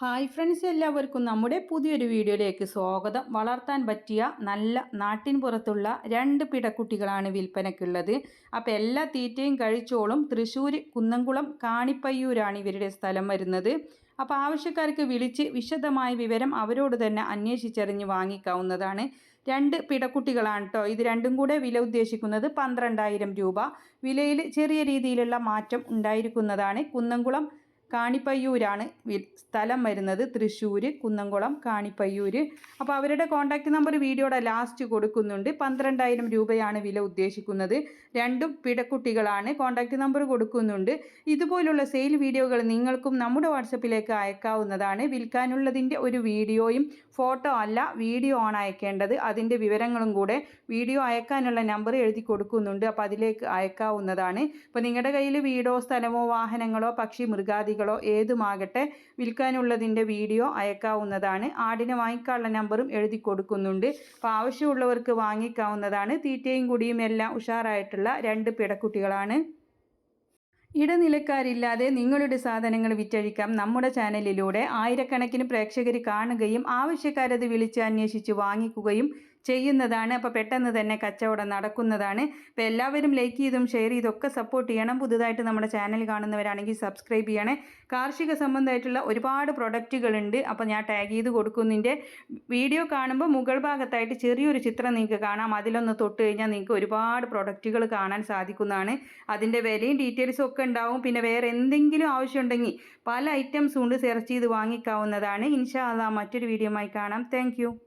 Hi friends എല്ലാവർക്കും നമ്മുടെ പുതിയൊരു വീഡിയോയിലേക്ക് സ്വാഗതം. വളർത്താൻ പറ്റിയ നല്ല നാട്ടിൻ പുറത്തുള്ള രണ്ട് പിടക്കുട്ടികളാണ് വിൽപ്പനയ്ക്കുള്ളത്. അപ്പോൾ എല്ലാ തീറ്റയും കഴിച്ചോളും തൃശ്ശൂർ കുന്നംകുളം കാണിപ്പയ്യൂരാണ് ഇവരുടെ സ്ഥലം വരുന്നത്. അപ്പോൾ ആവശ്യക്കാർക്ക് വിളിച്ച് വിശദമായ വിവരം അവരോട് തന്നെ അന്വേഷിച്ചറിഞ്ഞ് വാങ്ങിക്കാവുന്നതാണ്. രണ്ട് പിടക്കുട്ടികളാണ് കേട്ടോ ഇത് രണ്ടും കൂടെ വില ഉദ്ദേശിക്കുന്നത് പന്ത്രണ്ടായിരം രൂപ. വിലയിൽ ചെറിയ രീതിയിലുള്ള മാറ്റം ഉണ്ടായിരിക്കുന്നതാണ്. കുന്നംകുളം കാണിപ്പയ്യൂരാണ് സ്ഥലം വരുന്നത്. തൃശ്ശൂർ കുന്നംകുളം കാണിപ്പയ്യൂർ അപ്പോൾ അവരുടെ കോൺടാക്റ്റ് നമ്പർ വീഡിയോയുടെ ലാസ്റ്റ് കൊടുക്കുന്നുണ്ട്. പന്ത്രണ്ടായിരം രൂപയാണ് വില ഉദ്ദേശിക്കുന്നത്. രണ്ടും പിടക്കുട്ടികളാണ്. കോൺടാക്റ്റ് നമ്പർ കൊടുക്കുന്നുണ്ട്. ഇതുപോലുള്ള സെയിൽ വീഡിയോകൾ നിങ്ങൾക്കും നമ്മുടെ വാട്സപ്പിലേക്ക് അയക്കാവുന്നതാണ്. വിൽക്കാനുള്ളതിന്റെ ഒരു വീഡിയോയും ഫോട്ടോ അല്ല വീഡിയോ ആണ് അയക്കേണ്ടത്. അതിന്റെ വിവരങ്ങളും കൂടെ വീഡിയോ അയക്കാനുള്ള നമ്പർ എഴുതി കൊടുക്കുന്നുണ്ട്. അപ്പോൾ അതിലേക്ക് അയക്കാവുന്നതാണ്. ഇപ്പോൾ നിങ്ങളുടെ കയ്യിൽ വീടോ സ്ഥലമോ വാഹനങ്ങളോ പക്ഷി മൃഗാദി തൈകളോ ഏതുമാകട്ടെ വിൽക്കാനുള്ളതിന്റെ വീഡിയോ അയക്കാവുന്നതാണ്. ആടിനെ വാങ്ങിക്കാനുള്ള നമ്പറും എഴുതി കൊടുക്കുന്നുണ്ട്. അപ്പോൾ ആവശ്യമുള്ളവർക്ക് വാങ്ങിക്കാവുന്നതാണ്. തീറ്റയും കുടിയും എല്ലാം ഉഷാറായിട്ടുള്ള രണ്ട് പിടക്കുട്ടികളാണ്. ഇടനിലക്കാരില്ലാതെ നിങ്ങളുടെ സാധനങ്ങൾ വിറ്റഴിക്കാം. നമ്മുടെ ചാനലിലൂടെ ആയിരക്കണക്കിന് പ്രേക്ഷകർ കാണുകയും ആവശ്യക്കാരത് വിളിച്ച് അന്വേഷിച്ച് വാങ്ങിക്കുകയും ചെയ്യുന്നതാണ്. അപ്പോൾ പെട്ടെന്ന് തന്നെ കച്ചവടം നടക്കുന്നതാണ്. അപ്പോൾ എല്ലാവരും ലൈക്ക് ചെയ്തും ഷെയർ ചെയ്തൊക്കെ സപ്പോർട്ട് ചെയ്യണം. പുതുതായിട്ട് നമ്മുടെ ചാനൽ കാണുന്നവരാണെങ്കിൽ സബ്സ്ക്രൈബ് ചെയ്യണേ. കാർഷിക സംബന്ധമായിട്ടുള്ള ഒരുപാട് പ്രൊഡക്റ്റുകളുണ്ട് അപ്പോൾ ഞാൻ ടാഗ് ചെയ്ത് കൊടുക്കുന്നതിന്റെ വീഡിയോ കാണുമ്പോൾ മുകൾ ഭാഗത്തായിട്ട് ചെറിയൊരു ചിത്രം നിങ്ങൾക്ക് കാണാം. അതിലൊന്ന് തൊട്ട് കഴിഞ്ഞാൽ നിങ്ങൾക്ക് ഒരുപാട് പ്രൊഡക്റ്റുകൾ കാണാൻ സാധിക്കുന്നതാണ്. അതിന്റെ വിലയും ഡീറ്റെയിൽസും ഒക്കെ ഉണ്ടാവും. പിന്നെ വേറെ എന്തെങ്കിലും ആവശ്യമുണ്ടെങ്കിൽ പല ഐറ്റംസും ഉണ്ട്. സെർച്ച് ചെയ്ത് വാങ്ങിക്കാവുന്നതാണ്. ഇൻഷാ അല്ലാ മറ്റൊരു വീഡിയോ ആയി കാണാം. താങ്ക്